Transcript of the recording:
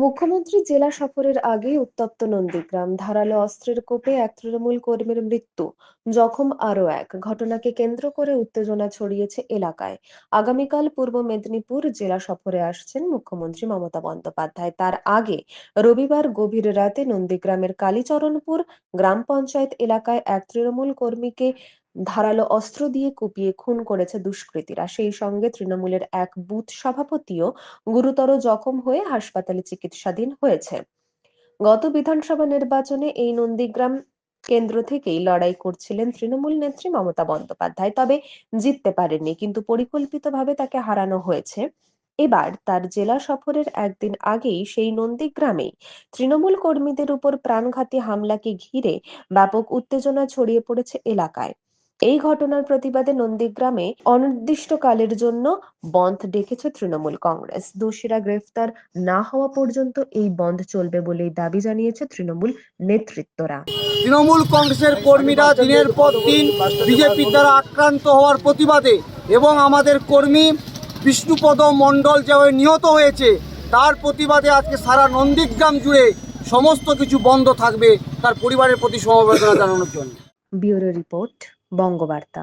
মুখ্যমন্ত্রী জেলা সফরের আগে উত্তপ্ত নন্দীগ্রাম। ধারালো অস্ত্রের কোপে এক তৃণমূল কর্মীর মৃত্যু। জখম আরও এক। ঘটনাকে কেন্দ্র করে উত্তেজনা ছড়িয়েছে এলাকায়। আগামীকাল পূর্ব মেদিনীপুর জেলা সফরে আসছেন মুখ্যমন্ত্রী মমতা বন্দ্যোপাধ্যায়। তার আগে রবিবার গভীর রাতে নন্দীগ্রামের কালীচরণপুর গ্রাম পঞ্চায়েত এলাকায় এক তৃণমূল কর্মীকে ধারালো অস্ত্র দিয়ে কুপিয়ে খুন করেছে দুষ্কৃতীরা। সেই সঙ্গে তৃণমূলের এক বুথ সভাপতিও গুরুতর জখম হয়ে হাসপাতালে চিকিৎসাধীন হয়েছে। গত বিধানসভা নির্বাচনে এই নন্দীগ্রাম কেন্দ্র থেকেই লড়াই করছিলেন তৃণমূল নেত্রী মমতা বন্দ্যোপাধ্যায়, তবে জিততে পারেননি, কিন্তু পরিকল্পিতভাবে তাকে হারানো হয়েছে। এবার তার জেলা সফরের একদিন আগেই সেই নন্দীগ্রামেই তৃণমূল কর্মীদের উপর প্রাণঘাতী হামলাকে ঘিরে ব্যাপক উত্তেজনা ছড়িয়ে পড়েছে এলাকায়। এই ঘটনার প্রতিবাদে নন্দীগ্রামে অনির্দিষ্টকালের জন্য বন্ধ ডেকেছে তৃণমূল কংগ্রেস। দোষীরা গ্রেফতার না হওয়া পর্যন্ত এই বন্ধ চলবে বলেই দাবি জানিয়েছে তৃণমূল নেতৃত্বরা। তৃণমূল কংগ্রেসের কর্মীরা দিনের পর দিন বিজেপির দ্বারা আক্রান্ত হওয়ার প্রতিবাদে এবং আমাদের কর্মী বিষ্ণুপদ মণ্ডল যেভাবে নিহত হয়েছে তার প্রতিবাদে আজকে সারা নন্দীগ্রাম জুড়ে সমস্ত কিছু বন্ধ থাকবে তার পরিবারের প্রতি সমবেদনা জানানোর জন্য। Bureau report. বঙ্গবার্তা